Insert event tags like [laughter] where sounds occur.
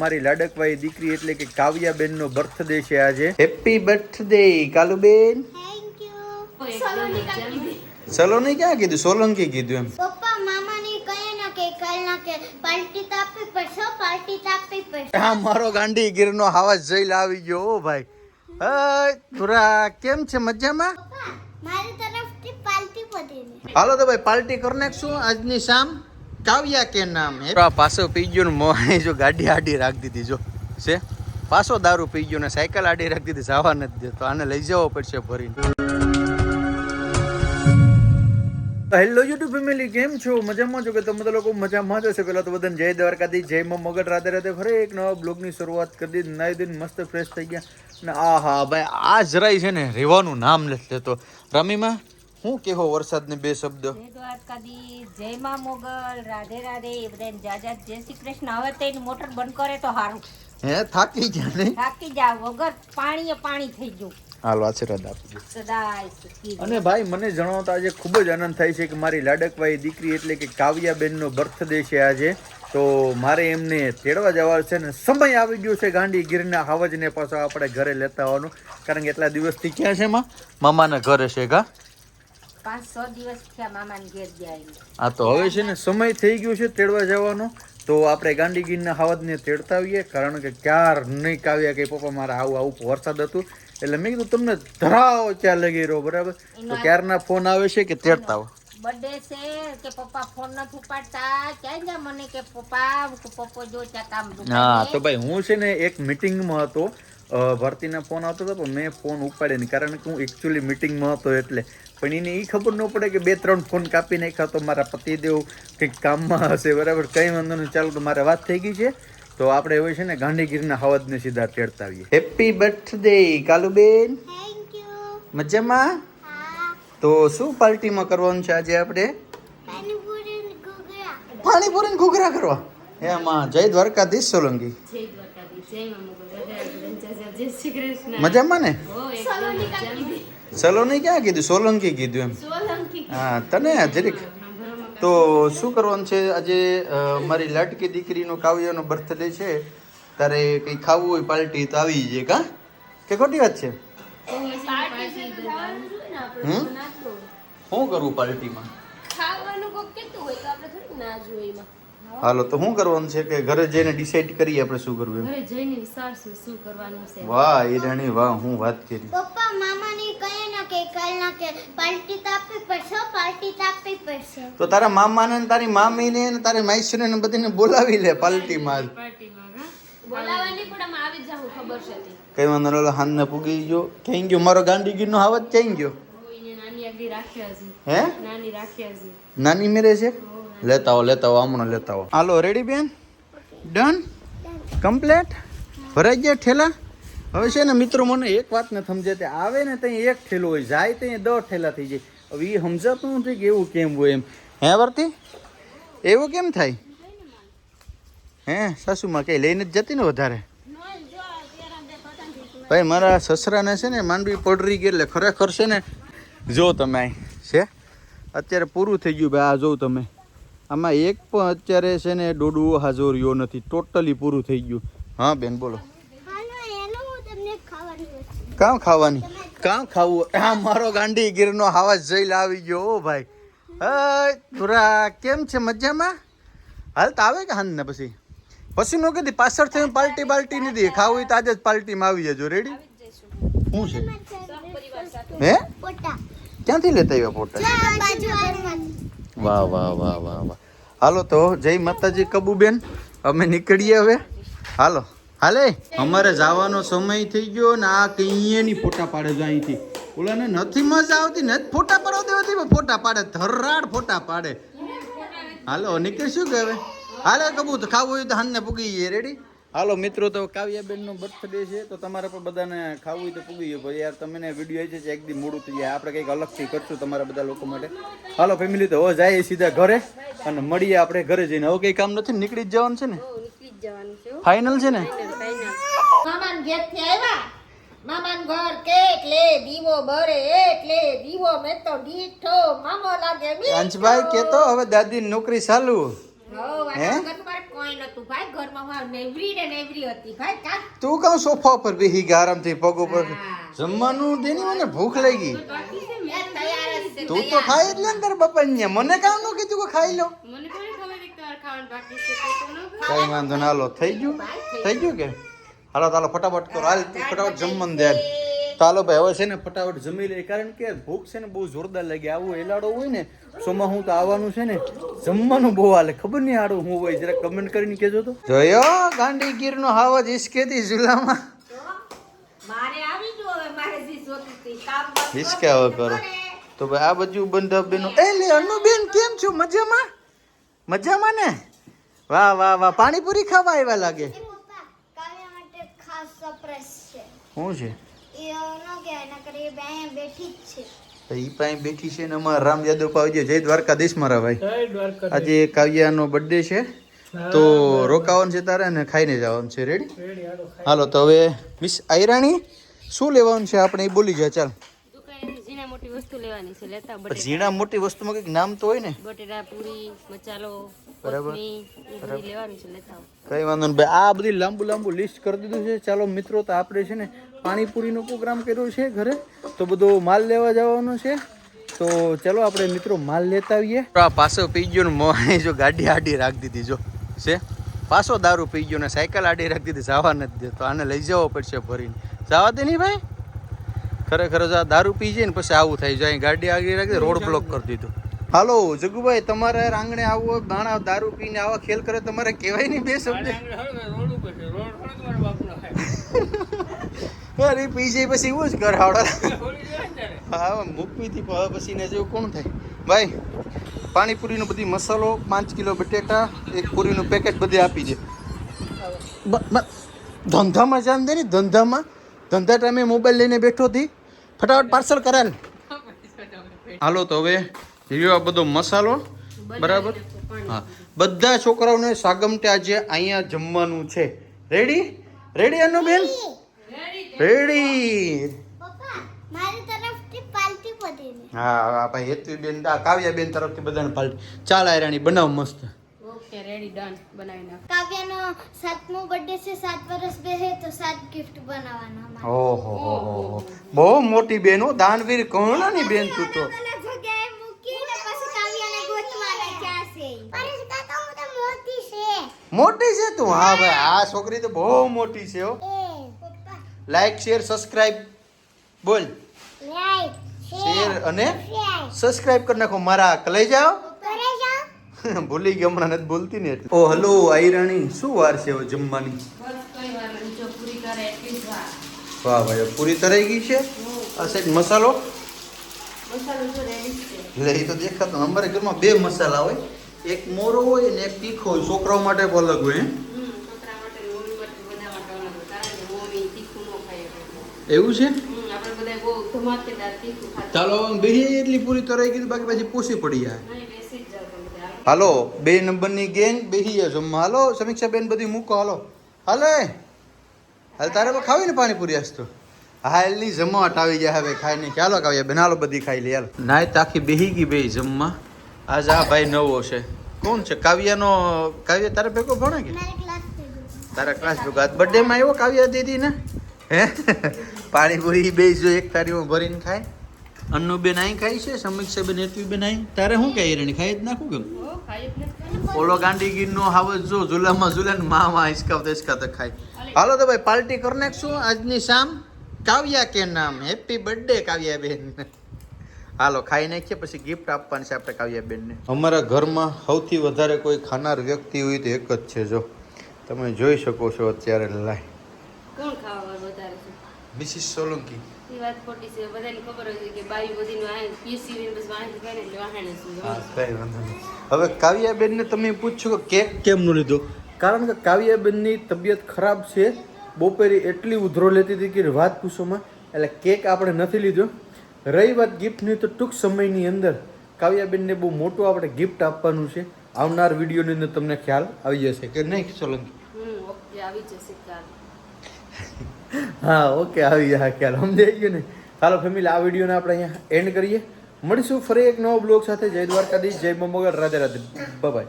મારી લાડકવાઈ દીકરી એટલે કે કાવ્યાબેન નો બર્થડે છે આજે. Happy birthday કાલુબેન. સલોની ક્યાં કીધું? સોલંકી કીધું એમ. પપ્પા મામાને કહે ને કે કાલ ના કે પાર્ટી તાપી પડશે પાર્ટી તાપી પડશે. હા મારો ગાંડી ગીરનો હાવાજ જઈ લાવી ગયો ઓ ભાઈ. હે તુરા કેમ છે? મજામાં? મારી તરફથી પાર્ટી પડી હાલો તો ભાઈ પાર્ટી કરી નાખશું આજની શામ. કાવ્યા કે નામ હે? પાસો પાછો પી ગયો ને મોહે જો ગાડી આડી રાખી દીધી જો. છે? પાછો દારૂ પી ગયો ને સાયકલ આડી રાખી દીધી જવા નથી દેતો. આને લઈ જવો પડશે ભરીને હેલો યુટ્યુબ ફેમિલી કેમ છો? મજામાં છો કે તમે તો લોકો મજામાં જ હશે? પહેલાં તો બધાને જય દ્વારકાથી જય માં મગર. રાધે રાધે ફરી એક નવા બ્લોગની શરૂઆત કરી દીધી. નાઈ દઈને મસ્ત ફ્રેશ થઈ ગયા. ને આ હા ભાઈ આ જરાય છે ને રહેવાનું નામ નથી લેતો. રમીમાં? હું કેહો વરસાદને બે શબ્દ? જય દ્વારકાધીશ જય માં મોગલ રાધે રાધે. એ બધાને જાજા જય શ્રી કૃષ્ણ. હવે તો એની મોટર બંધ કરે તો સારું હે થાકી ગયા ને થાકી જા વગર પાણીએ પાણી થઈ ગયું. હાલો આશીર્વાદ આપજો સદાય સુખી અને ભાઈ મને જણાવતા આજે ખૂબ જ આનંદ થાય છે કે મારી લાડકવાઈ દીકરી એટલે કે કાવ્યાબેનનો બર્થડે છે આજે. તો મારે એમને તેડવા જવા છે ને સમય આવી ગયો છે ગાંડી ગીરના હાવજને પાછો આપણે ઘરે લેતા આવવાનું. કારણ કે એટલા દિવસથી ક્યાં છે માં? મામાના ઘરે છે કા? પાંચ છ દિવસ થયા મામાને ઘેર ગયા આ તો હવે છે ને સમય થઈ ગયો છે તેડવા જવાનો. તો આપણે ગાંડીગીરના હાવજને તેડતા આવીએ કારણ કે ક્યાર નહીં કાવ્યા કે પપ્પા મારા આવું આવું વરસાદ હતું. એટલે મેં કીધું તમને ધરાવો ત્યાં લગી રહ્યો બરાબર? તો ક્યારના ફોન આવે છે કે તેડતા આવો? બર્થડે છે કે પપ્પા ફોન નથી ઉપાડતા? ક્યાં જા મને કે પપ્પા પપ્પો જો ત્યાં કામ હા તો ભાઈ હું છે ને એક મિટિંગમાં હતો. ભરતીના ફોન આવતો હતો પણ મેં ફોન ઉપાડ્યો નહીં કારણ કે હું એકચ્યુઅલી મિટિંગમાં હતો એટલે પણ એને એ ખબર ન પડે કે બે ત્રણ ફોન કાપી નાખ્યા તો મારા પતિદેવ કંઈક કામમાં હશે બરાબર? કંઈ વાંધો નહીં ચાલો તો મારે વાત થઈ ગઈ છે. તો આપણે હવે છે ને ગાંધીગીરના હવાજને સીધા તેડતા આવીએ હેપી બર્થડે કાલુબેન મજામાં? તો શું પાર્ટીમાં કરવાનું છે આજે આપણે? પાણીપુરી ને ઘૂઘરા. પાણીપુરી ને ઘૂઘરા કરવા? એમાં જય દ્વારકાધીશ સોલંકી. જય દ્વારકાધીશ. જય માં મોગલ રાધે રાધે જય જય શ્રી કૃષ્ણ. મજામાં ને? સલોની ક્યાં કીધું? સોલંકી કીધું એમ. હા તને જરીક. તો શું કરવાનું છે? આજે મારી લાટકી દીકરીનો કાવ્યનો બર્થડે છે. તારે કંઈ ખાવું હોય પાર્ટી તો આવી જાય કા કે ખોટી વાત છે? હમ? શું કરવું પાર્ટીમાં? ખાવાનું કોક કેતું હોય તો આપણે થોડી ના જોઈએ એમાં. હાલો તો શું કરવાનું છે કે ઘરે જઈને ડિસાઈડ કરીએ આપણે શું કરવું એમ? ઘરે જઈને વિચારશું શું કરવાનું છે. વાહ ઈરાણી વાહ હું વાત કરી. ના કે પાર્ટી તો આપવી પડશે પાર્ટી તો આપવી પડશે. તો તારા મામાને ને તારી મામીને ને તારી માઈશ્રીને ને બધીને બોલાવી લે પાલટી માર. બોલાવાની પણ આમ આવી જાવ ખબર છે કઈ વાંધો નહીં હાનને પૂગી ગયો. ક્યાં ગયો? મારો ગાંધીગીરનો હાવત ક્યાં ગયો? નાની આગળ રાખ્યા છે હે? નાની રાખ્યા છે નાની મેરે છે? લેતા આવો લેતા આવો હમણાં લેતા આવો. હાલો રેડી બેન? ડન કમ્પ્લેટ ભરાઈ ગયા ઠેલા? હવે છે ને મિત્રો, મને એક વાત ને સમજે તે આવે ને ત્યાં એક ઠેલો હોય, જાય ત્યાં દસ ઠેલા થઈ જાય. હવે એ સમજાતું નથી કે એવું કેમ હોય એમ. હે વર્તી એવું કેમ થાય? હે, સાસુમાં કઈ લઈને જ જતી ને વધારે? ભાઈ, મારા સસરાને છે ને માંડવી પડરી ગઈ એટલે ખરેખર છે ને, જો તમે છે? અત્યારે પૂરું થઈ ગયું ભાઈ, આ જોઉં તમે. આમાં એક પણ અત્યારે છે ને ડોડું હાજો રહ્યો નથી, ટોટલી પૂરું થઈ ગયું. હા, બેન, બોલો હાલો એનો હું તમને ખાવાની વસ્તુ કામ ખાવાની? કામ ખાવું? આ મારો ગાંડી ગીરનો હાવાજ જઈ આવી ગયો ઓ ભાઈ. હે ધુરા કેમ છે? મજામાં? હાલ તો આવે કે હાન ને પછી? પછી નો કીધી પાછળ થઈને પાર્ટી બાલ્ટી નથી. ખાવું તો આજે જ પાર્ટીમાં આવી જજો. રેડી શું છે? હે? પોટા ક્યાંથી લેતા આવ્યા પોટા વાહ વાહ વાહ વાહ વાહ. હાલો તો જય માતાજી કબુબેન. અમે નીકળીએ હવે. હાલો. હાલે અમારે જવાનો સમય થઈ ગયો ને આ કઈએની ફોટા પાડે છે અહીંથી. ઓલાને નથી મજા આવતી ને ફોટા પાડો દેવાતી પણ ફોટા પાડે ધરાડ ફોટા પાડે. હાલો નીકળીશું શું કહેવે હાલે કબૂત ખાવું હોય તો હાનને પૂગી જઈએ રેડી હાલો મિત્રો તો કાવ્યાબેનનો બર્થડે છે તો તમારે પણ બધાને ખાવું હોય તો પૂગી ગયો ભાઈ યાર તમને વીડિયો છે એક દી મોડું થઈ જાય. આપણે કંઈક અલગથી કરશું તમારા બધા લોકો માટે. હાલો ફેમિલી તો હવે જાય સીધા ઘરે અને મળીએ આપણે ઘરે જઈને. હવે કંઈ કામ નથી? ને, નીકળી જ જવાનું છે ને? નીકળી ફાઇનલ છે ને? મામાન ઘેર આવ્યા મામાન ઘર કેક લે દીવો બરે એટલે દીવો મેં તો દીઠો મામો લાગે મી અંશભાઈ કેતો હવે દાદીની નોકરી ચાલુ. હો, કોઈ નતું ભાઈ ઘરમાં વાવ નેવરી ને નેવરી હતી. ભાઈ કા તું કાં સોફા ઉપર બેહી ગયા થી પગ ઉપર. જમવાનું દેની મને ભૂખ લાગી. તું તો ખાઈ જ અંદર બપન્ય મને કામ ન કીધું કે ખાઈ લો. મને કોઈ ખબર કે તાર ખાવાનું બાકી છે તો તો. કઈ વાંધો ના લો. થઈ ગયું? થઈ ગયું. કે? હાલો તાલો ફટાફટ કરો. હાલ તું ફટાફટ જમવાનું ધ્યાન. ચાલો ભાઈ હવે છે ને ફટાફટ જમી લે કારણ કે ભૂખ છે ને બહુ જોરદાર લાગે. આવું એલાડો હોય ને સોમાં હું તો આવવાનું છે ને જમવાનું બહુ હાલે. ખબર નહીં આડું હું હોય જરા કમેન્ટ કરીને કેજો તો. જોયો? ગાંડી ગીર નો હાવજ ઇસકેતી ઝુલામાં મારે આવી હવે કરો તો ભાઈ આ બધું બંધા બેનો. એ લે અનુબેન કેમ છો? મજામાં? મજામાં ને? વાહ વાહ વાહ. પાણીપુરી ખાવા આવ્યા લાગે એ પપ્પા કાવ્યા માટે ખાસ સરપ્રાઈઝ છે શું છે? એ પાસે બેઠી છે ને અમારા રામ યાદવ પાવજે જય દ્વારકાધીશ મારા ભાઈ. આજે કાવ્યાનો બર્થડે છે. તો રોકાવાનું છે તારે ને ખાઈને જવાનું છે. રેડી હાલો તો હવે મિસ આયરાણી શું લેવાનું છે આપણે? એ બોલી જા ચાલ. ઝીણા મોટી વસ્તુ લેવાની છે. લેતા ઝીણા મોટી વસ્તુમાં કંઈક નામ તો હોય ને? બટેટા પૂરી મસાલો. બરાબર. કઈ વાંધો નહીં. ભાઈ આ બધી લાંબુ લાંબુ લિસ્ટ કરી દીધું છે. ચાલો મિત્રો તો આપણે છે ને પાણીપુરીનો પ્રોગ્રામ કર્યો છે ઘરે. તો બધો માલ લેવા જવાનો છે. તો ચાલો આપણે મિત્રો માલ લેતા આવીએ. આ પાછો પી ગયો ને જો ગાડી આડી રાખી દીધી જો. છે? પાછો દારૂ પી ગયો ને સાયકલ આડી રાખી દીધી જવા નથી દેતો આને લઈ જવો પડશે ભરીને. જવા દે નહીં ભાઈ? ખરેખર દારૂ પી જાય ને પછી આવું થાય. જાય ગાડી આગળ રાખી રોડ બ્લોક કરી દીધો. હાલો જગુભાઈ તમારે આંગણે આવો ગાણા દારૂ પીને આવા ખેલ કરે તમારે કહેવાય નહીં બે શબ્દ. [laughs] અરે પી જાય પછી એવું જ કર હાવડા. [laughs] હા મૂકવીથી હવે પછી ને જેવું કોણ થાય? ભાઈ પાણીપુરીનો બધી મસાલો પાંચ કિલો બટેટા એક પૂરીનું પેકેટ બધી આપી દે. ધંધામાં જાન દે ને ધંધામાં. ધંધા ટાઈમે મોબાઈલ લઈને બેઠો હતી. ફટાફટ પાર્સલ કરાલ હાલો તો હવે લ્યો આ બધો મસાલો. બરાબર? હા. બધા છોકરાઓને સાગમટે આજે અહીંયા જમવાનું છે. રેડી રેડી રેડી તરફથી પાલટી પડીને હા હા ભાઈ હેતુબેન આ કાવ્યાબેન તરફથી બધાને પાલટી. ચાલ આયરાણી બનાવ મસ્ત. ઓકે રેડી ડન બનાવી નાખ. કાવ્યાનો સાતમો બર્થડે છે સાત વર્ષ બે તો સાત ગિફ્ટ બનાવવાનો ઓહો હો હો હો. બહુ મોટી બેન હો દાનવીર કહણાની બેન તું તો અલગ અલગ જગ્યાએ મૂકીને પછી કાવ્યાને ગોતવાના ક્યાં છે પરેશ કાકા હું તો મોટી છે મોટી છે તું? હા ભાઈ આ છોકરી તો બહુ મોટી છે હો. લાઈક શેર સબસ્ક્રાઇબ બોલ. શેર અને સબસ્ક્રાઇબ કરી નાખો. મારા લઈ જાઓ. [laughs] ભૂલી ગયો હમણાં નથી બોલતી ને એટલે. ઓ હલો આયરાણી. શું વાર છે જમવાની? બસ કઈ વાર નહીં જો પૂરી કરે એટલી જ વાર. વાહ ભાઈ પૂરી તરાઈ ગઈ છે? આ સાઈડ મસાલો? મસાલો જો રેડી છે. એટલે એ તો દેખાતો. અમારે ઘરમાં બે મસાલા હોય. એક મોરો હોય ને એક તીખો હોય છોકરાઓ માટે પણ અલગ હોય. એવું છે? ચાલો બેહી એટલી પૂરી તરાઈ ગઈ બાકી પછી પૂછી પડી જાય. બેસી હાલો બે નંબરની ગેંગ ગયા જમવા. હાલો સમીક્ષા બેન બધી મૂકો હાલો. હાલે. હાલ તારે પણ ખાવી ને પાણીપુરી આજ તો? હા એલની જમાવટ આવી જાય હવે ખાઈ નહીં. ચાલો કાવ્યા બેન હાલો બધી ખાઈ લે હાલ. નાય તાખી બેહી ગઈ બે જમવા. આજ આ ભાઈ નવો છે. કોણ છે? કાવ્યાનો કાવ્ય તારે ભેગો ભણે કે? તારા ક્લાસ ભેગો. આજ બર્થડે માં આવ્યો કાવ્યા દીદી ને? હે? પાણીપુરી બે જો એક થાળીમાં ભરીને ખાય. અન્નુબેન અહીં ખાય છે સમીક્ષા બેન એટલી બેન અહીં તારે શું કહે રેણી ખાઈ જ નાખું કેમ? ઓલો ગાંડીગીર નો હાવજ જો ઝુલામાં ઝુલાને માં માં હિસકાવતા હિસકાવતા ખાય. હાલો તો ભાઈ પાર્ટી કરી નાખશું આજની શામ. કાવ્યા કે નામ? હેપી બર્થડે કાવ્યા બેન હાલો ખાઈ નાખીએ પછી ગિફ્ટ આપવાની છે આપણે કાવ્યા બેનને અમારા ઘરમાં સૌથી વધારે કોઈ ખાનાર વ્યક્તિ હોય તો એક જ છે જો. તમે જોઈ શકો છો અત્યારે લાય કોણ ખાવા વધારે છે? મિસિસ સોલંકી. એ વાત ખોટી છે. બધાને ખબર હોય કે બાઈ બધીનું આ પીસી ને બસ વાંચી કરે એટલે વાહણે હા કઈ વાંધો નહીં. હવે કાવ્યાબેનને તમે પૂછશો કે કેક કેમ નો લીધો? કારણ કે કાવ્યાબેનની તબિયત ખરાબ છે. બપોરે એટલી ઉધરો લેતી હતી કે વાત પૂછોમાં. એટલે કેક આપણે નથી લીધો. રહી વાત ગિફ્ટની તો ટૂંક સમયની અંદર કાવ્યાબેનને બહુ મોટું આપણે ગિફ્ટ આપવાનું છે. આવનાર વિડીયોની અંદર તમને ખ્યાલ આવી જશે કે નહીં સોલંકી? હા ઓકે આવી જશે ખ્યાલ. સમજાઈ ગયો ને? ચાલો ફેમિલી આ વિડીયોને આપણે અહીંયા એન્ડ કરીએ. મળીશું ફરી એક નવો બ્લોગ સાથે. જય દ્વારકાધીશ જય મમગર રાધે રાધે. બાય